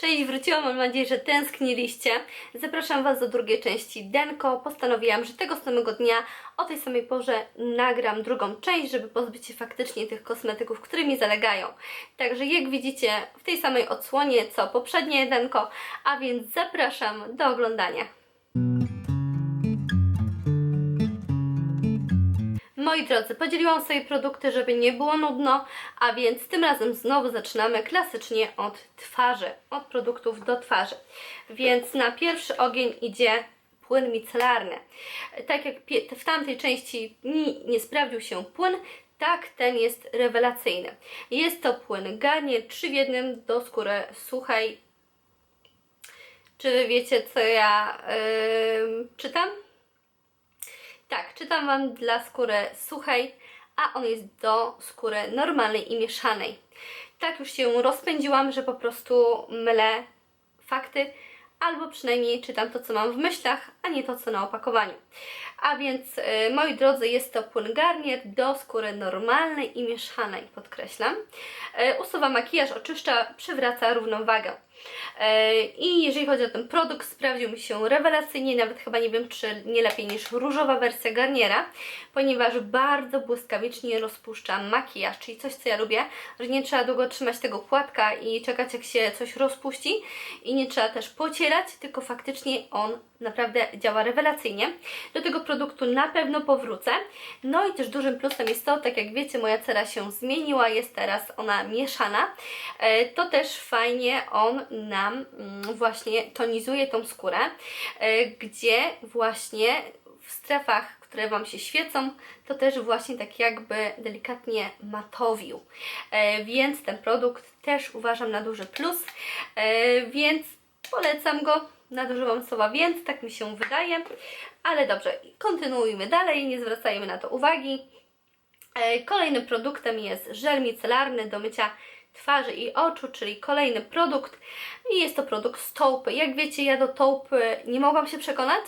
Cześć, wróciłam, mam nadzieję, że tęskniliście. Zapraszam Was do drugiej części Denko. Postanowiłam, że tego samego dnia o tej samej porze nagram drugą część, żeby pozbyć się faktycznie tych kosmetyków, które mi zalegają. Także jak widzicie, w tej samej odsłonie co poprzednie Denko, a więc zapraszam do oglądania. Moi drodzy, podzieliłam sobie produkty, żeby nie było nudno, a więc tym razem znowu zaczynamy klasycznie od twarzy, od produktów do twarzy. Więc na pierwszy ogień idzie płyn micelarny. Tak jak w tamtej części nie sprawdził się płyn, tak ten jest rewelacyjny. Jest to płyn Garnier 3 w jednym do skóry suchej. Czy wy wiecie, co ja yy, czytam? Tak, czytam Wam dla skóry suchej, a on jest do skóry normalnej i mieszanej. Tak już się rozpędziłam, że po prostu mylę fakty, albo przynajmniej czytam to, co mam w myślach, a nie to, co na opakowaniu. A więc, y, moi drodzy, jest to płyn Garnier do skóry normalnej i mieszanej, podkreślam. Y, usuwa makijaż, oczyszcza, przywraca równowagę. E, I jeżeli chodzi o ten produkt, sprawdził mi się rewelacyjnie, nawet chyba nie wiem, czy nie lepiej niż różowa wersja Garniera, ponieważ bardzo błyskawicznie rozpuszcza makijaż, czyli coś, co ja lubię, że nie trzeba długo trzymać tego płatka i czekać, jak się coś rozpuści i nie trzeba też pocierać, tylko faktycznie on naprawdę działa rewelacyjnie. Do tego produktu na pewno powrócę. No i też dużym plusem jest to, tak jak wiecie, moja cera się zmieniła, jest teraz ona mieszana. E, To też fajnie on nam mm, właśnie tonizuje tą skórę, e, gdzie właśnie w strefach, które Wam się świecą, to też właśnie tak jakby delikatnie matowił. E, Więc ten produkt też uważam na duży plus, więc polecam go. Nadużywam słowa więc, tak mi się wydaje. Ale dobrze, kontynuujmy dalej, nie zwracajmy na to uwagi. E, Kolejnym produktem jest żel micelarny do mycia twarzy i oczu, czyli kolejny produkt i jest to produkt z taupy. Jak wiecie, ja do taupy nie mogłam się przekonać,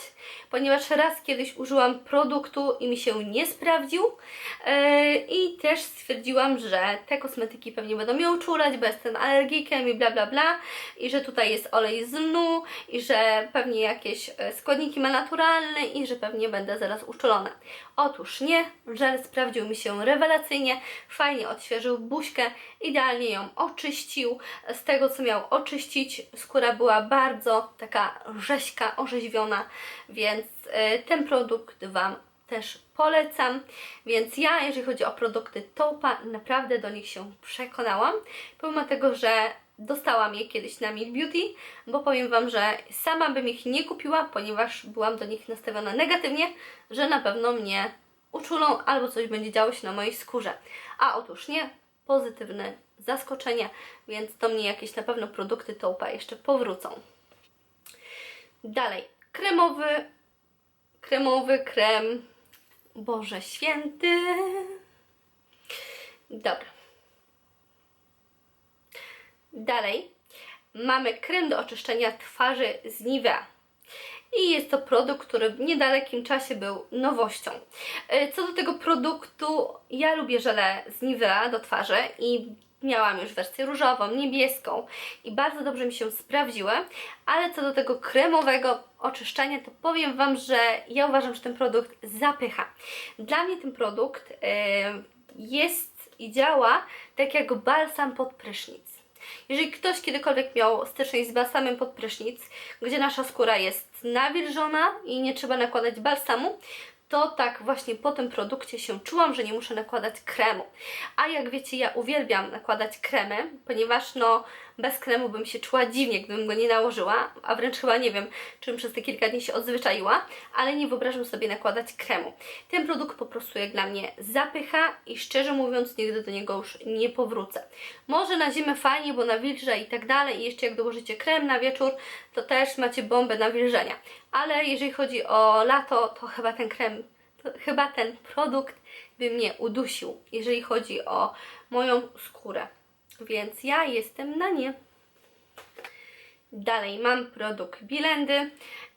ponieważ raz kiedyś użyłam produktu i mi się nie sprawdził E, i też stwierdziłam, że te kosmetyki pewnie będą mnie uczulać, bo jestem alergikiem i bla bla bla i że tutaj jest olej z lnu i że pewnie jakieś e, składniki ma naturalne i że pewnie będę zaraz uczulona. Otóż nie, żel sprawdził mi się rewelacyjnie, fajnie odświeżył buźkę, idealnie ją oczyścił. Z tego co miał oczyścić, skóra była bardzo taka rześka, orzeźwiona, więc e, ten produkt Wam też polecam. Więc ja, jeżeli chodzi o produkty Taupa, naprawdę do nich się przekonałam. Pomimo tego, że dostałam je kiedyś na Milk Beauty, bo powiem Wam, że sama bym ich nie kupiła, ponieważ byłam do nich nastawiona negatywnie, że na pewno mnie uczulą albo coś będzie działo się na mojej skórze. A otóż nie, pozytywne zaskoczenie, więc do mnie jakieś na pewno produkty Taupa jeszcze powrócą. Dalej, kremowy, kremowy krem, Boże Święty. Dobra. Dalej mamy krem do oczyszczenia twarzy z Nivea. I jest to produkt, który w niedalekim czasie był nowością. E, Co do tego produktu, ja lubię żele z Nivea do twarzy i miałam już wersję różową, niebieską i bardzo dobrze mi się sprawdziły, ale co do tego kremowego oczyszczania, to powiem Wam, że ja uważam, że ten produkt zapycha. Dla mnie ten produkt e, jest i działa tak jak balsam pod prysznic. Jeżeli ktoś kiedykolwiek miał styczność z balsamem pod prysznic, gdzie nasza skóra jest nawilżona i nie trzeba nakładać balsamu, to tak właśnie po tym produkcie się czułam, że nie muszę nakładać kremu. A jak wiecie, ja uwielbiam nakładać kremy, ponieważ no bez kremu bym się czuła dziwnie, gdybym go nie nałożyła, a wręcz chyba nie wiem, czym przez te kilka dni się odzwyczaiła, ale nie wyobrażam sobie nakładać kremu. Ten produkt po prostu jak dla mnie zapycha i szczerze mówiąc nigdy do niego już nie powrócę. Może na zimę fajnie, bo nawilża i tak dalej i jeszcze jak dołożycie krem na wieczór, to też macie bombę nawilżenia. Ale jeżeli chodzi o lato, to chyba ten krem, chyba ten produkt by mnie udusił, jeżeli chodzi o moją skórę. Więc ja jestem na nie. Dalej mam produkt Bilendy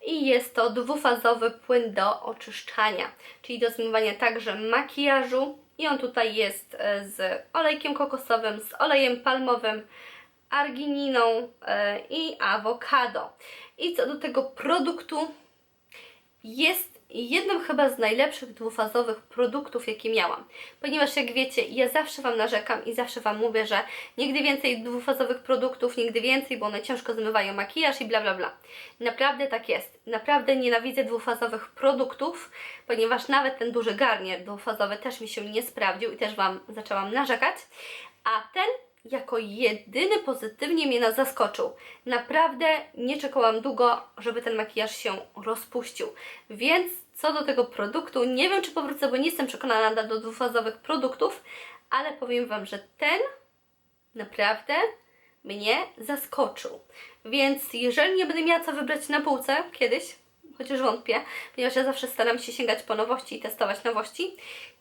i jest to dwufazowy płyn do oczyszczania, czyli do zmywania także makijażu i on tutaj jest e, z olejkiem kokosowym, z olejem palmowym, argininą e, i awokado. I co do tego produktu, jest jednym chyba z najlepszych dwufazowych produktów, jakie miałam. Ponieważ jak wiecie, ja zawsze Wam narzekam i zawsze Wam mówię, że nigdy więcej dwufazowych produktów, nigdy więcej, bo one ciężko zmywają makijaż i bla bla bla. Naprawdę tak jest. Naprawdę nienawidzę dwufazowych produktów, ponieważ nawet ten duży garnier dwufazowy też mi się nie sprawdził i też Wam zaczęłam narzekać. A ten jako jedyny pozytywnie mnie zaskoczył. Naprawdę nie czekałam długo, żeby ten makijaż się rozpuścił. Więc co do tego produktu, nie wiem czy powrócę, bo nie jestem przekonana do dwufazowych produktów, ale powiem Wam, że ten naprawdę mnie zaskoczył. Więc jeżeli nie będę miała co wybrać na półce kiedyś, chociaż wątpię, ponieważ ja zawsze staram się sięgać po nowości i testować nowości,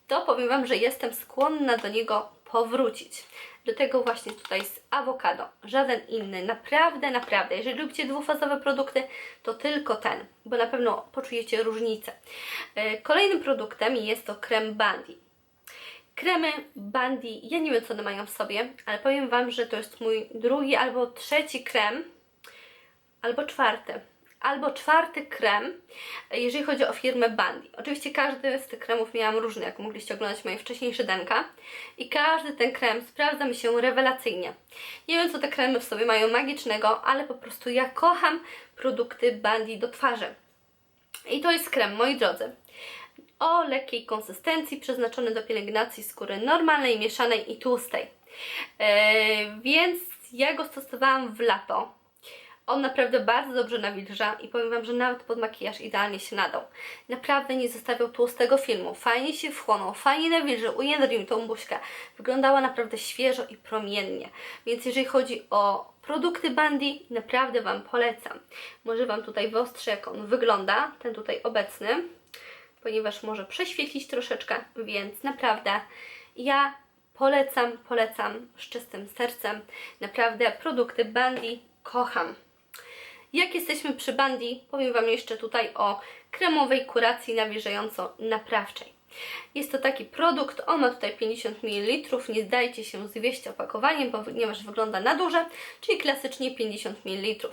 to powiem Wam, że jestem skłonna do niego powrócić. Do tego właśnie tutaj z awokado. Żaden inny. Naprawdę, naprawdę. Jeżeli lubicie dwufazowe produkty, to tylko ten, bo na pewno poczujecie różnicę. E, Kolejnym produktem jest to krem Bandy. Kremy Bandy, ja nie wiem co one mają w sobie, ale powiem Wam, że to jest mój drugi albo trzeci krem, albo czwarty, albo czwarty krem, jeżeli chodzi o firmę Bandy. Oczywiście każdy z tych kremów miałam różny, jak mogliście oglądać moje wcześniejsze denka i każdy ten krem sprawdza mi się rewelacyjnie. Nie wiem co te kremy w sobie mają magicznego, ale po prostu ja kocham produkty Bandy do twarzy. I to jest krem, moi drodzy, o lekkiej konsystencji, przeznaczony do pielęgnacji skóry normalnej, mieszanej i tłustej. Eee, więc ja go stosowałam w lato. On naprawdę bardzo dobrze nawilża i powiem Wam, że nawet pod makijaż idealnie się nadał. Naprawdę nie zostawiał tłustego filmu, fajnie się wchłonął, fajnie nawilżył, ujędrzył mi tą buźkę. Wyglądała naprawdę świeżo i promiennie. Więc jeżeli chodzi o produkty Bandy, naprawdę Wam polecam. Może Wam tutaj wyostrzę, jak on wygląda, ten tutaj obecny, ponieważ może prześwietlić troszeczkę, więc naprawdę ja polecam, polecam z czystym sercem. Naprawdę produkty Bandy kocham. Jak jesteśmy przy Bandy, powiem Wam jeszcze tutaj o kremowej kuracji nawilżająco-naprawczej. Jest to taki produkt, on ma tutaj 50 ml, nie dajcie się zwieść opakowaniem, ponieważ wygląda na duże, czyli klasycznie 50 ml.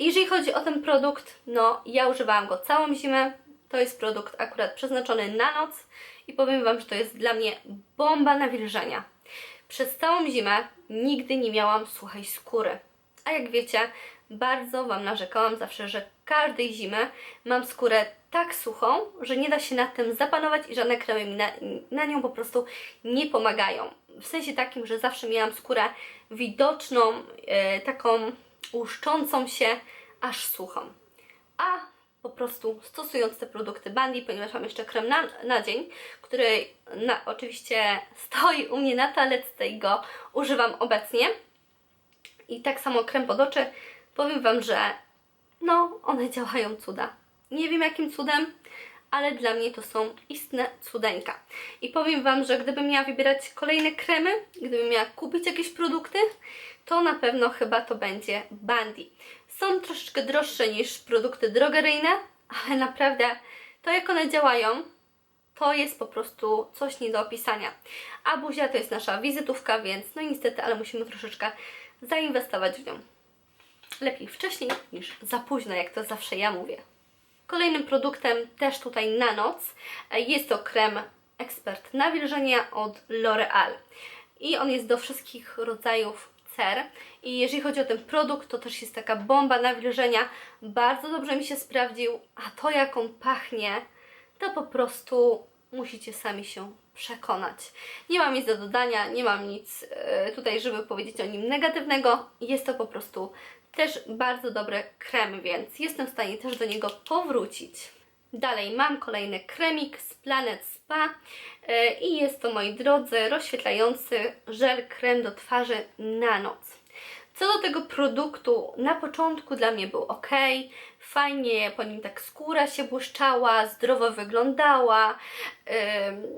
Jeżeli chodzi o ten produkt, no ja używałam go całą zimę, to jest produkt akurat przeznaczony na noc i powiem Wam, że to jest dla mnie bomba nawilżenia. Przez całą zimę nigdy nie miałam suchej skóry. A jak wiecie, bardzo Wam narzekałam zawsze, że każdej zimy mam skórę tak suchą, że nie da się nad tym zapanować i żadne kremy mi na, na nią po prostu nie pomagają. W sensie takim, że zawsze miałam skórę widoczną, e, taką łuszczącą się, aż suchą. A po prostu stosując te produkty Bandy, ponieważ mam jeszcze krem na, na dzień, który na, oczywiście stoi u mnie na taletce i go używam obecnie. I tak samo krem pod oczy. Powiem Wam, że no, one działają cuda. Nie wiem jakim cudem, ale dla mnie to są istne cudeńka. I powiem Wam, że gdybym miała wybierać kolejne kremy, gdybym miała kupić jakieś produkty, to na pewno chyba to będzie Bandy. Są troszeczkę droższe niż produkty drogeryjne, ale naprawdę to jak one działają, to jest po prostu coś nie do opisania. A buzia to jest nasza wizytówka, więc no niestety, ale musimy troszeczkę zainwestować w nią. Lepiej wcześniej niż za późno, jak to zawsze ja mówię. Kolejnym produktem też tutaj na noc e, jest to krem Ekspert Nawilżenia od L'Oreal. I on jest do wszystkich rodzajów cer. I jeżeli chodzi o ten produkt, to też jest taka bomba nawilżenia. Bardzo dobrze mi się sprawdził, a to jak on pachnie, to po prostu musicie sami się przekonać. Nie mam nic do dodania, nie mam nic e, tutaj, żeby powiedzieć o nim negatywnego. Jest to po prostu też bardzo dobry krem, więc jestem w stanie też do niego powrócić. Dalej mam kolejny kremik z Planet Spa e, i jest to, moi drodzy, rozświetlający żel krem do twarzy na noc. Co do tego produktu, na początku dla mnie był ok, fajnie po nim tak skóra się błyszczała, zdrowo wyglądała. Yy,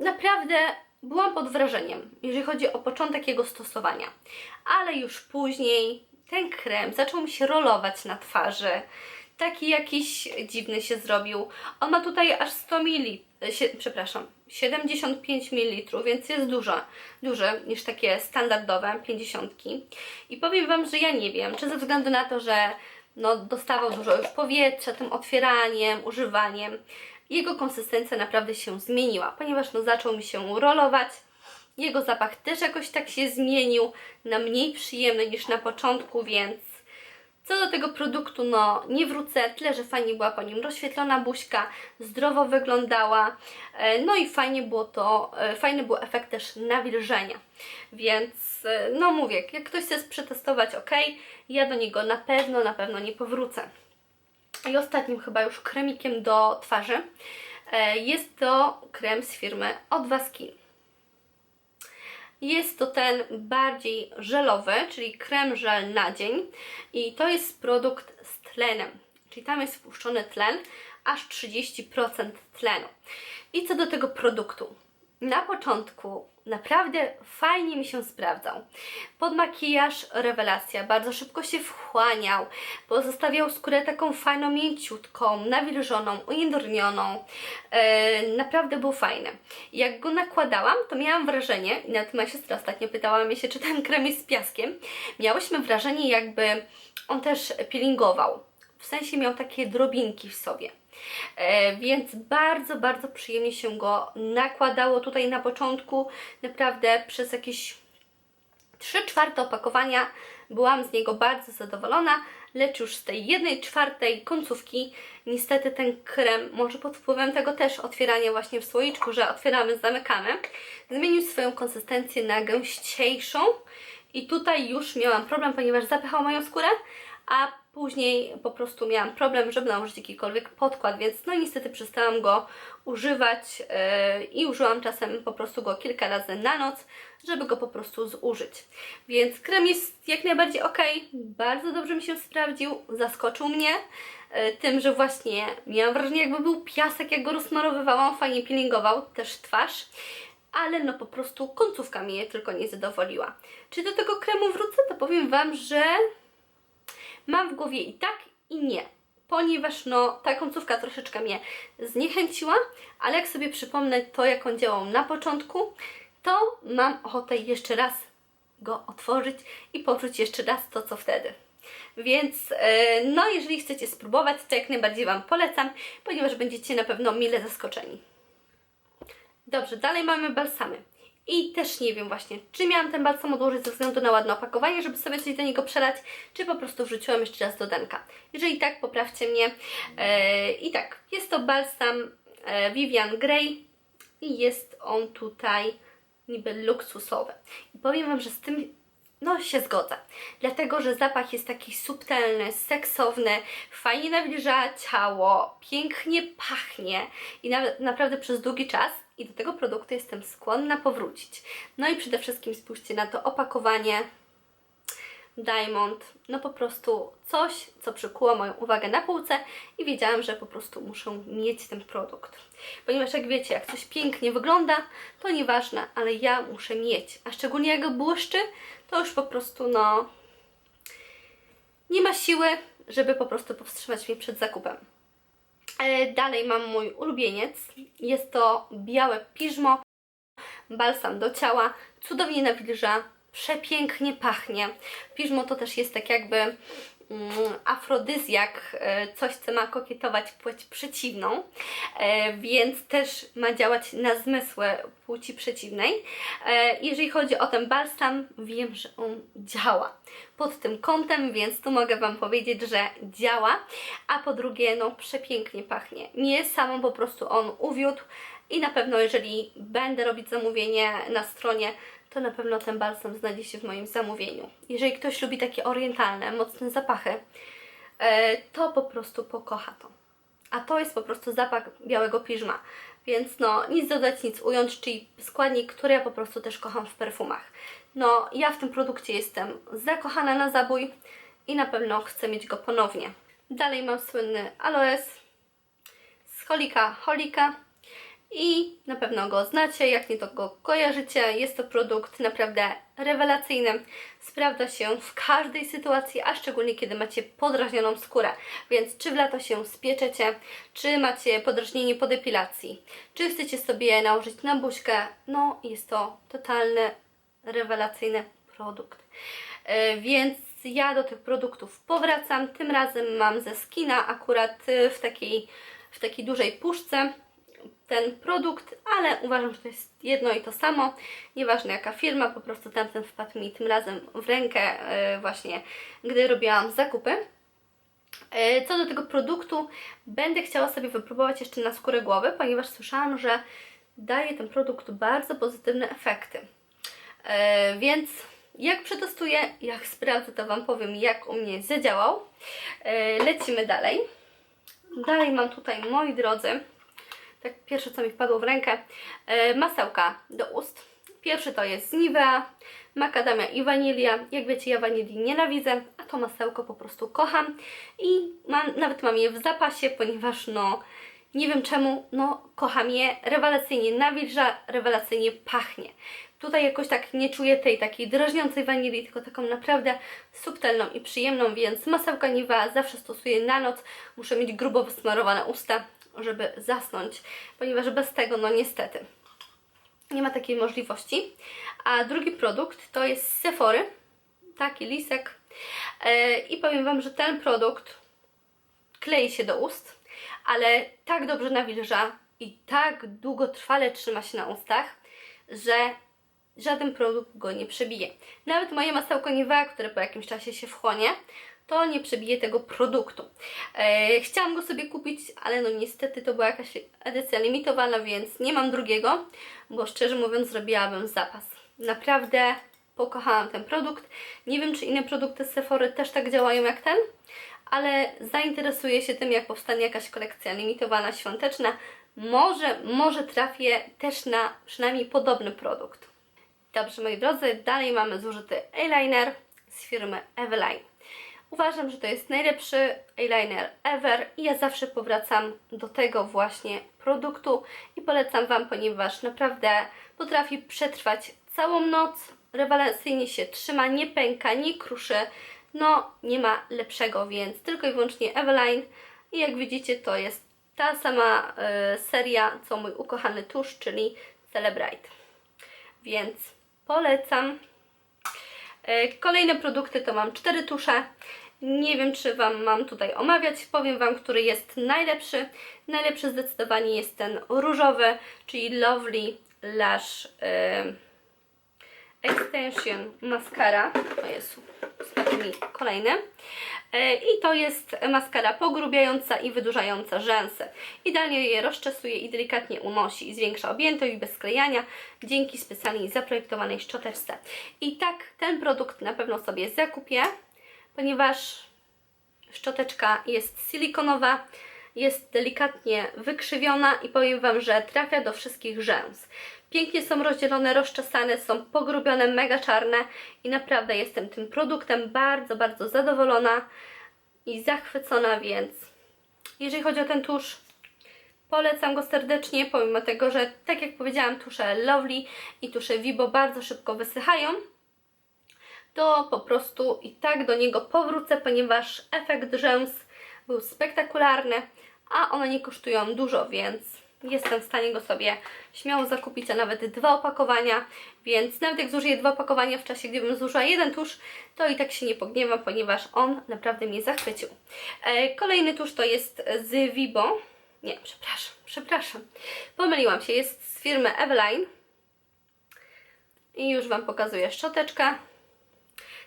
naprawdę byłam pod wrażeniem, jeżeli chodzi o początek jego stosowania. Ale już później ten krem zaczął mi się rolować na twarzy. taki jakiś dziwny się zrobił. On ma tutaj aż 100 ml, się, przepraszam, 75 ml, więc jest dużo, duży niż takie standardowe 50. I powiem Wam, że ja nie wiem, czy ze względu na to, że no, dostawał dużo już powietrza tym otwieraniem, używaniem, jego konsystencja naprawdę się zmieniła, ponieważ no, zaczął mi się rolować. Jego zapach też jakoś tak się zmienił na mniej przyjemny niż na początku, więc co do tego produktu, no nie wrócę, tyle, że fajnie była po nim rozświetlona buźka, zdrowo wyglądała, e, no i fajnie było to, e, fajny był efekt też nawilżenia, więc e, no mówię, jak ktoś chce przetestować, ok, ja do niego na pewno, na pewno nie powrócę. I ostatnim chyba już kremikiem do twarzy jest to krem z firmy Odwa Skin. Jest to ten bardziej żelowy, czyli krem żel na dzień i to jest produkt z tlenem, czyli tam jest wpuszczony tlen, aż 30% tlenu. I co do tego produktu, na początku naprawdę fajnie mi się sprawdzał. Pod makijaż rewelacja, bardzo szybko się wchłaniał, pozostawiał skórę taką fajną, mięciutką, nawilżoną, ujędrnioną. E, naprawdę był fajny. Jak go nakładałam, to miałam wrażenie, i nawet moja siostra ostatnio pytała mnie się, czy ten krem jest z piaskiem, miałyśmy wrażenie jakby on też peelingował. W sensie miał takie drobinki w sobie. E, więc bardzo, bardzo przyjemnie się go nakładało tutaj na początku. Naprawdę przez jakieś 3 czwarte opakowania byłam z niego bardzo zadowolona, lecz już z tej jednej czwartej końcówki niestety ten krem, może pod wpływem tego też otwierania właśnie w słoiczku, że otwieramy, zamykamy, zmienił swoją konsystencję na gęściejszą i tutaj już miałam problem, ponieważ zapychał moją skórę, a później po prostu miałam problem, żeby nałożyć jakikolwiek podkład, więc no niestety przestałam go używać yy, i użyłam czasem po prostu go kilka razy na noc, żeby go po prostu zużyć. Więc krem jest jak najbardziej ok, bardzo dobrze mi się sprawdził, zaskoczył mnie yy, tym, że właśnie miałam wrażenie jakby był piasek, jak go rozmarowywałam, fajnie peelingował też twarz ale no po prostu końcówka mnie tylko nie zadowoliła. Czy do tego kremu wrócę, to powiem Wam, że mam w głowie i tak, i nie. Ponieważ no, ta końcówka troszeczkę mnie zniechęciła, ale jak sobie przypomnę to, jak on działał na początku, to mam ochotę jeszcze raz go otworzyć i poczuć jeszcze raz to, co wtedy. Więc e, no, jeżeli chcecie spróbować, to jak najbardziej Wam polecam, ponieważ będziecie na pewno mile zaskoczeni. Dobrze, dalej mamy balsamy. I też nie wiem właśnie, czy miałam ten balsam odłożyć ze względu na ładne opakowanie, żeby sobie coś do niego przelać, czy po prostu wrzuciłam jeszcze raz do denka. Jeżeli tak, poprawcie mnie. E, I tak, jest to balsam e, Vivian Grey i jest on tutaj niby luksusowy. I powiem Wam, że z tym no się zgodzę. Dlatego, że zapach jest taki subtelny, seksowny, fajnie nawilża ciało, pięknie pachnie i nawet naprawdę przez długi czas i do tego produktu jestem skłonna powrócić. No i przede wszystkim spójrzcie na to opakowanie Diamond, no po prostu coś, co przykuło moją uwagę na półce i wiedziałam, że po prostu muszę mieć ten produkt. Ponieważ jak wiecie, jak coś pięknie wygląda, to nieważne, ale ja muszę mieć. A szczególnie jak go błyszczy, to już po prostu no nie ma siły, żeby po prostu powstrzymać mnie przed zakupem. E, Dalej mam mój ulubieniec. Jest to białe piżmo, balsam do ciała, cudownie nawilża, przepięknie pachnie. Piżmo to też jest tak jakby afrodyzjak, e, coś co ma kokietować płeć przeciwną, e, więc też ma działać na zmysły płci przeciwnej. E, Jeżeli chodzi o ten balsam, wiem, że on działa pod tym kątem, więc tu mogę Wam powiedzieć, że działa, a po drugie, no przepięknie pachnie. Mnie samą po prostu on uwiódł i na pewno jeżeli będę robić zamówienie na stronie, to na pewno ten balsam znajdzie się w moim zamówieniu. Jeżeli ktoś lubi takie orientalne, mocne zapachy, e, to po prostu pokocha to. A to jest po prostu zapach białego piżma. Więc no, nic dodać, nic ująć, czyli składnik, który ja po prostu też kocham w perfumach. No, ja w tym produkcie jestem zakochana na zabój i na pewno chcę mieć go ponownie. Dalej mam słynny aloes z Holika Holika i na pewno go znacie, jak nie to go kojarzycie. Jest to produkt naprawdę rewelacyjny. Sprawdza się w każdej sytuacji, a szczególnie kiedy macie podrażnioną skórę. Więc czy w lato się spieczecie, czy macie podrażnienie po depilacji, czy chcecie sobie nałożyć na buźkę, no jest to totalny, rewelacyjny produkt. E, Więc ja do tych produktów powracam. Tym razem mam ze skina akurat e, w takiej, w takiej dużej puszce ten produkt, ale uważam, że to jest jedno i to samo. Nieważne jaka firma, po prostu tamten wpadł mi tym razem w rękę e, właśnie, gdy robiłam zakupy. E, Co do tego produktu, będę chciała sobie wypróbować jeszcze na skórę głowy, ponieważ słyszałam, że daje ten produkt bardzo pozytywne efekty. E, Więc jak przetestuję, jak sprawdzę, to Wam powiem, jak u mnie zadziałał. Lecimy dalej. Dalej mam tutaj, moi drodzy, tak pierwsze co mi wpadło w rękę, e, masełka do ust. Pierwszy to jest Nivea, makadamia i wanilia. Jak wiecie, ja wanilii nienawidzę, a to masełko po prostu kocham i mam, nawet mam je w zapasie, ponieważ no nie wiem czemu, no kocham je, rewelacyjnie nawilża, rewelacyjnie pachnie. Tutaj jakoś tak nie czuję tej takiej drażniącej wanilii, tylko taką naprawdę subtelną i przyjemną, więc masełka Nivea zawsze stosuję na noc. Muszę mieć grubo wysmarowane usta, żeby zasnąć, ponieważ bez tego, no niestety, nie ma takiej możliwości. A drugi produkt to jest z Sephory, taki lisek. E, I powiem Wam, że ten produkt klei się do ust, ale tak dobrze nawilża i tak długotrwale trzyma się na ustach, że żaden produkt go nie przebije. Nawet moje masełko Nivea, które po jakimś czasie się wchłonie, to nie przebije tego produktu. E, chciałam go sobie kupić, ale no niestety to była jakaś edycja limitowana, więc nie mam drugiego, bo szczerze mówiąc zrobiłabym zapas. Naprawdę pokochałam ten produkt. Nie wiem, czy inne produkty z Sephory też tak działają jak ten, ale zainteresuję się tym, jak powstanie jakaś kolekcja limitowana, świąteczna. Może, może trafię też na przynajmniej podobny produkt. Dobrze, moi drodzy, dalej mamy zużyty eyeliner z firmy Eveline. Uważam, że to jest najlepszy eyeliner ever i ja zawsze powracam do tego właśnie produktu i polecam Wam, ponieważ naprawdę potrafi przetrwać całą noc, rewelacyjnie się trzyma, nie pęka, nie kruszy, no nie ma lepszego, więc tylko i wyłącznie Eveline i jak widzicie to jest ta sama e, seria co mój ukochany tusz, czyli Celebrite. Więc polecam. E, Kolejne produkty to mam cztery tusze. Nie wiem, czy Wam mam tutaj omawiać. Powiem Wam, który jest najlepszy. Najlepszy zdecydowanie jest ten różowy, czyli Lovely Lash e, Extension Mascara. To jest mi kolejny. E, I to jest maskara pogrubiająca i wydłużająca rzęsy. Idealnie je rozczesuje i delikatnie unosi i zwiększa objętość bez sklejania dzięki specjalnie zaprojektowanej szczoteczce. I tak ten produkt na pewno sobie zakupię, ponieważ szczoteczka jest silikonowa, jest delikatnie wykrzywiona i powiem Wam, że trafia do wszystkich rzęs. Pięknie są rozdzielone, rozczesane, są pogrubione, mega czarne i naprawdę jestem tym produktem bardzo, bardzo zadowolona i zachwycona, więc jeżeli chodzi o ten tusz, polecam go serdecznie, pomimo tego, że tak jak powiedziałam, tusze Lovely i tusze Vibo bardzo szybko wysychają, to po prostu i tak do niego powrócę, ponieważ efekt rzęs był spektakularny, a one nie kosztują dużo, więc jestem w stanie go sobie śmiało zakupić, a nawet dwa opakowania, więc nawet jak zużyję dwa opakowania w czasie, gdybym zużyła jeden tusz, to i tak się nie pogniewam, ponieważ on naprawdę mnie zachwycił. E, kolejny tusz to jest z Vibo, nie, przepraszam, przepraszam, pomyliłam się, jest z firmy Eveline i już Wam pokazuję szczoteczkę.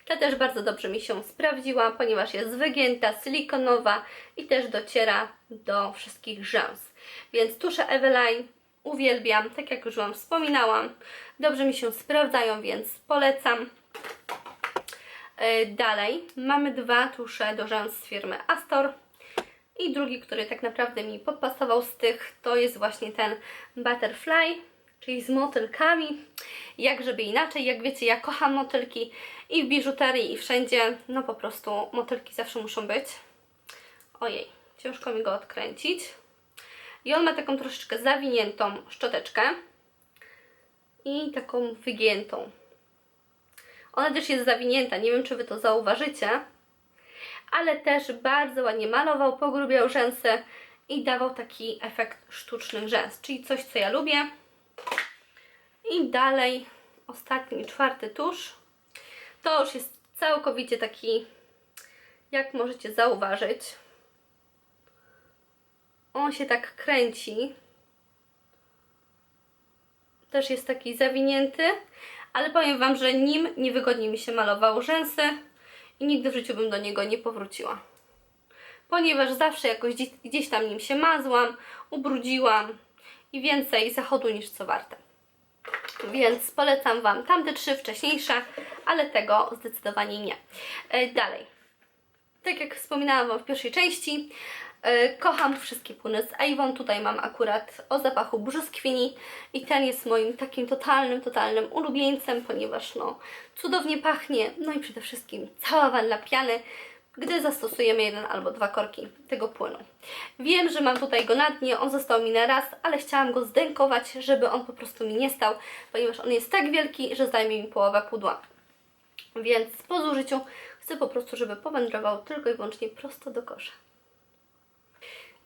Ta też bardzo dobrze mi się sprawdziła, ponieważ jest wygięta, silikonowa i też dociera do wszystkich rzęs. Więc tusze Eveline uwielbiam, tak jak już Wam wspominałam. Dobrze mi się sprawdzają, więc polecam. E, Dalej mamy dwa tusze do rzęs z firmy Astor. I drugi, który tak naprawdę mi podpasował z tych, to jest właśnie ten Butterfly, czyli z motylkami. Jak żeby inaczej, jak wiecie, ja kocham motylki i w biżuterii, i wszędzie. No po prostu motylki zawsze muszą być. Ojej, ciężko mi go odkręcić. I on ma taką troszeczkę zawiniętą szczoteczkę i taką wygiętą. Ona też jest zawinięta, nie wiem czy Wy to zauważycie, ale też bardzo ładnie malował, pogrubiał rzęsy i dawał taki efekt sztucznych rzęs, czyli coś co ja lubię. I dalej ostatni, czwarty tusz. To już jest całkowicie taki, jak możecie zauważyć, on się tak kręci. Też jest taki zawinięty, ale powiem Wam, że nim niewygodnie mi się malowało rzęsy i nigdy w życiu bym do niego nie powróciła. Ponieważ zawsze jakoś gdzieś, tam nim się mazłam, ubrudziłam i więcej zachodu niż co warte. Więc polecam Wam tamte trzy wcześniejsze, ale tego zdecydowanie nie. E, Dalej. Tak jak wspominałam Wam w pierwszej części, e, kocham wszystkie płyny z Avon. Tutaj mam akurat o zapachu brzoskwini i ten jest moim takim totalnym, totalnym ulubieńcem, ponieważ no cudownie pachnie, no i przede wszystkim cała wanna piany, gdy zastosujemy jeden albo dwa korki tego płynu. Wiem, że mam tutaj go na dnie, on został mi na raz, ale chciałam go zdękować, żeby on po prostu mi nie stał, ponieważ on jest tak wielki, że zajmie mi połowę pudła. Więc po zużyciu chcę po prostu, żeby powędrował tylko i wyłącznie prosto do kosza.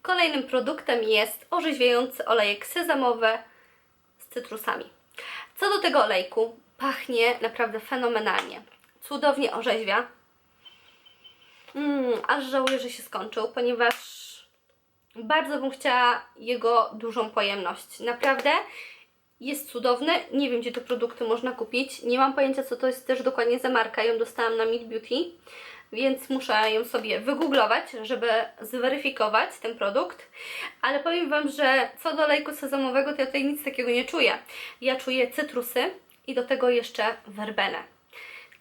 Kolejnym produktem jest orzeźwiający olejek sezamowy z cytrusami. Co do tego olejku, pachnie naprawdę fenomenalnie. Cudownie orzeźwia. Mm, aż żałuję, że się skończył, ponieważ bardzo bym chciała jego dużą pojemność. Naprawdę jest cudowny. Nie wiem, gdzie te produkty można kupić. Nie mam pojęcia, co to jest też dokładnie za marka. Ją dostałam na Meet Beauty, więc muszę ją sobie wygooglować, żeby zweryfikować ten produkt. Ale powiem Wam, że co do lejku sezamowego, to ja tutaj nic takiego nie czuję. Ja czuję cytrusy i do tego jeszcze werbenę.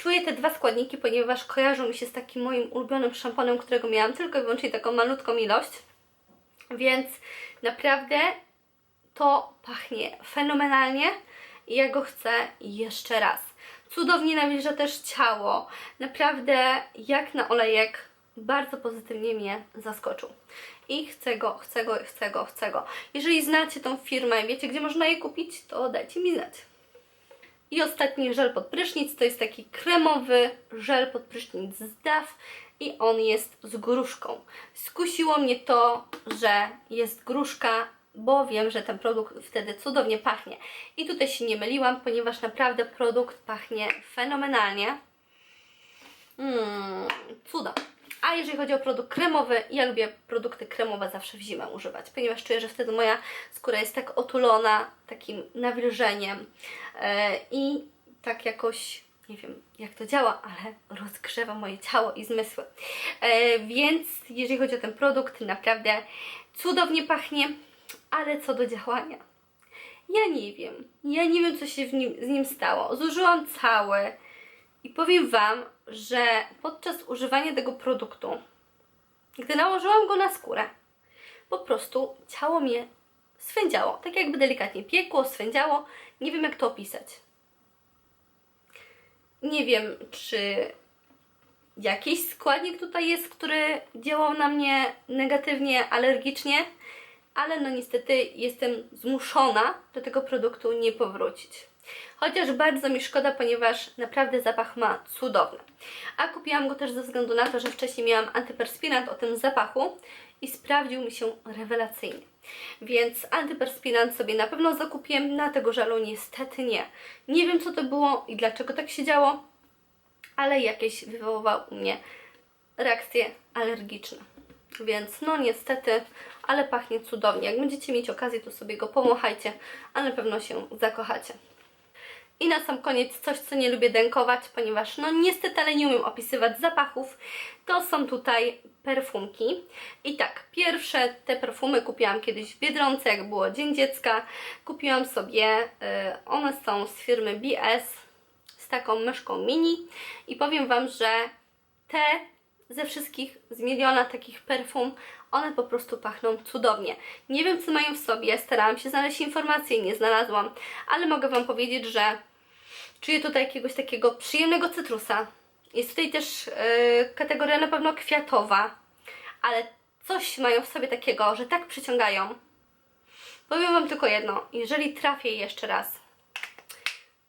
Czuję te dwa składniki, ponieważ kojarzą mi się z takim moim ulubionym szamponem, którego miałam tylko i wyłącznie taką malutką ilość. Więc naprawdę to pachnie fenomenalnie i ja go chcę jeszcze raz. Cudownie nawilża też ciało. Naprawdę jak na olejek bardzo pozytywnie mnie zaskoczył. I chcę go, chcę go, chcę go, chcę go. Jeżeli znacie tą firmę i wiecie, gdzie można je kupić, to dajcie mi znać. I ostatni żel pod prysznic to jest taki kremowy żel pod prysznic z DAF i on jest z gruszką. Skusiło mnie to, że jest gruszka, bo wiem, że ten produkt wtedy cudownie pachnie. I tutaj się nie myliłam, ponieważ naprawdę produkt pachnie fenomenalnie. Mmm, cudo. A jeżeli chodzi o produkt kremowy, ja lubię produkty kremowe zawsze w zimę używać, ponieważ czuję, że wtedy moja skóra jest tak otulona takim nawilżeniem e, i tak jakoś, nie wiem jak to działa, ale rozgrzewa moje ciało i zmysły. E, więc jeżeli chodzi o ten produkt, naprawdę cudownie pachnie, ale co do działania, ja nie wiem. Ja nie wiem, co się nim, z nim stało. Zużyłam cały i powiem Wam, że podczas używania tego produktu, gdy nałożyłam go na skórę, po prostu ciało mnie swędziało. Tak jakby delikatnie piekło, swędziało. Nie wiem, jak to opisać. Nie wiem, czy jakiś składnik tutaj jest, który działał na mnie negatywnie, alergicznie, ale no niestety jestem zmuszona do tego produktu nie powrócić. Chociaż bardzo mi szkoda, ponieważ naprawdę zapach ma cudowny. A kupiłam go też ze względu na to, że wcześniej miałam antyperspirant o tym zapachu i sprawdził mi się rewelacyjnie. Więc antyperspirant sobie na pewno zakupiłem, na tego żalu niestety nie. Nie wiem co to było i dlaczego tak się działo, ale jakieś wywoływał u mnie reakcje alergiczne. Więc no niestety, ale pachnie cudownie. Jak będziecie mieć okazję, to sobie go pomachajcie, a na pewno się zakochacie. I na sam koniec coś, co nie lubię dękować, ponieważ no niestety, ale nie umiem opisywać zapachów, to są tutaj perfumki. I tak, pierwsze te perfumy kupiłam kiedyś w Biedronce, jak było Dzień Dziecka. Kupiłam sobie, y, one są z firmy BS, z taką myszką mini i powiem Wam, że te ze wszystkich z miliona takich perfum, one po prostu pachną cudownie. Nie wiem, co mają w sobie, starałam się znaleźć informacje nie znalazłam, ale mogę Wam powiedzieć, że czuję tutaj jakiegoś takiego przyjemnego cytrusa. Jest tutaj też yy, kategoria na pewno kwiatowa, ale coś mają w sobie takiego, że tak przyciągają. Powiem Wam tylko jedno, jeżeli trafię jeszcze raz,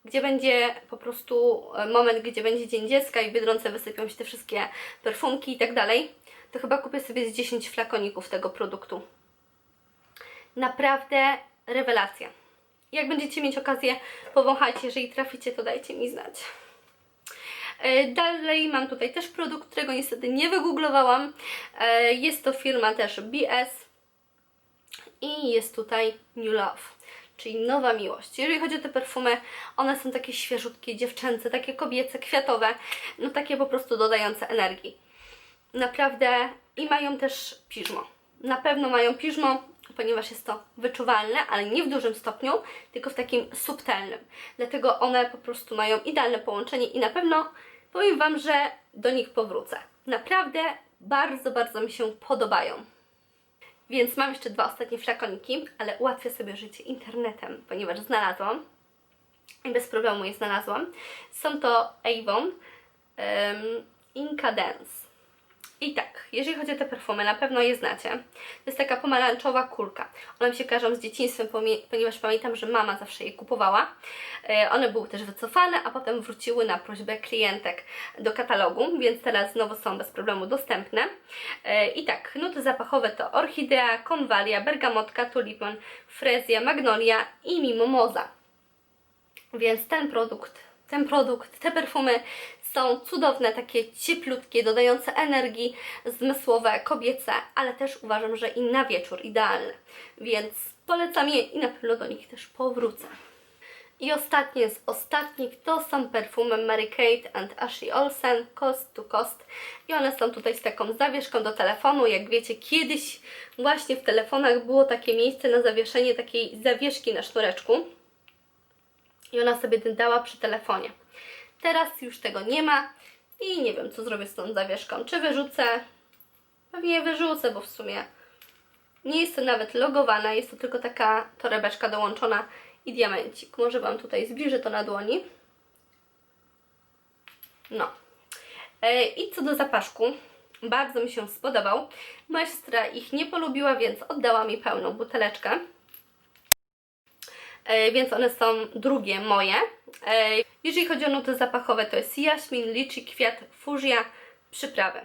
gdzie będzie po prostu e, moment, gdzie będzie Dzień Dziecka i w Biedronce wysypią się te wszystkie perfumki i tak dalej, to chyba kupię sobie z 10 flakoników tego produktu. Naprawdę rewelacja. Jak będziecie mieć okazję, powąchajcie, jeżeli traficie, to dajcie mi znać. E, Dalej mam tutaj też produkt, którego niestety nie wygooglowałam. E, Jest to firma też BS i jest tutaj New Love, czyli nowa miłość. Jeżeli chodzi o te perfumy, one są takie świeżutkie, dziewczęce, takie kobiece, kwiatowe, no takie po prostu dodające energii. Naprawdę i mają też piżmo. Na pewno mają piżmo, ponieważ jest to wyczuwalne, ale nie w dużym stopniu, tylko w takim subtelnym. Dlatego one po prostu mają idealne połączenie i na pewno powiem Wam, że do nich powrócę. Naprawdę bardzo, bardzo mi się podobają. Więc mam jeszcze dwa ostatnie flakoniki, ale ułatwię sobie życie internetem, ponieważ znalazłam i bez problemu je znalazłam. Są to Avon um, Incadence. I tak, jeżeli chodzi o te perfumy, na pewno je znacie. To jest taka pomarańczowa kulka. One mi się kojarzą z dzieciństwem, ponieważ pamiętam, że mama zawsze je kupowała. E, One były też wycofane, a potem wróciły na prośbę klientek do katalogu, więc teraz znowu są bez problemu dostępne. E, I tak, nuty zapachowe to orchidea, konwalia, bergamotka, tulipon, frezja, magnolia i mimomoza. Więc ten produkt, ten produkt, te perfumy są cudowne, takie cieplutkie, dodające energii, zmysłowe, kobiece, ale też uważam, że i na wieczór idealne. Więc polecam je i na pewno do nich też powrócę. I ostatnie z ostatnich to są perfumy Mary Kate and Ashley Olsen Coast to Coast i one są tutaj z taką zawieszką do telefonu. Jak wiecie, kiedyś właśnie w telefonach było takie miejsce na zawieszenie takiej zawieszki na sznureczku i ona sobie dała przy telefonie. Teraz już tego nie ma i nie wiem, co zrobię z tą zawieszką. Czy wyrzucę? Pewnie wyrzucę, bo w sumie nie jest to nawet logowana, jest to tylko taka torebeczka dołączona i diamencik. Może Wam tutaj zbliżę to na dłoni. No. E, I co do zapaszku, bardzo mi się spodobał. Moja ich nie polubiła, więc oddała mi pełną buteleczkę. E, więc one są drugie moje. Jeżeli chodzi o nuty zapachowe, to jest jaśmin, liczy, kwiat, fuzja, przyprawy.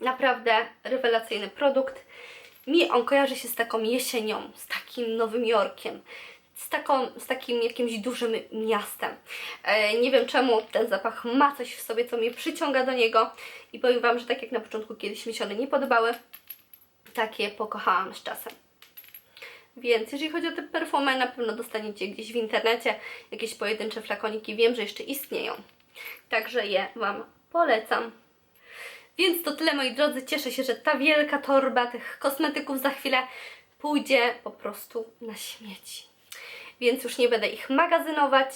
Naprawdę rewelacyjny produkt. Mi on kojarzy się z taką jesienią, z takim Nowym Jorkiem, z, taką, z takim jakimś dużym miastem. Nie wiem czemu ten zapach ma coś w sobie, co mnie przyciąga do niego i powiem Wam, że tak jak na początku kiedyś mi się one nie podobały, takie pokochałam z czasem. Więc jeżeli chodzi o te perfumy, na pewno dostaniecie gdzieś w internecie jakieś pojedyncze flakoniki. Wiem, że jeszcze istnieją. Także je Wam polecam. Więc to tyle moi drodzy. Cieszę się, że ta wielka torba tych kosmetyków za chwilę pójdzie po prostu na śmieci. Więc już nie będę ich magazynować.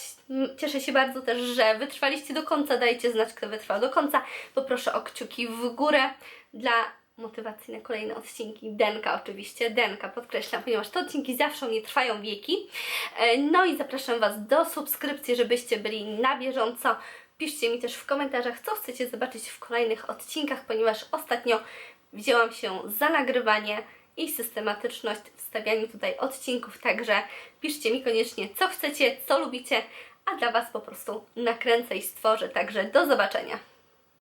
Cieszę się bardzo też, że wytrwaliście do końca. Dajcie znać, kto wytrwał do końca. Poproszę o kciuki w górę dla motywacji na kolejne odcinki. Denka oczywiście, Denka podkreślam, ponieważ te odcinki zawsze nie trwają wieki. E, No i zapraszam Was do subskrypcji, żebyście byli na bieżąco. Piszcie mi też w komentarzach, co chcecie zobaczyć w kolejnych odcinkach, ponieważ ostatnio wzięłam się za nagrywanie i systematyczność w stawianiu tutaj odcinków, także piszcie mi koniecznie, co chcecie, co lubicie, a dla Was po prostu nakręcę i stworzę. Także do zobaczenia.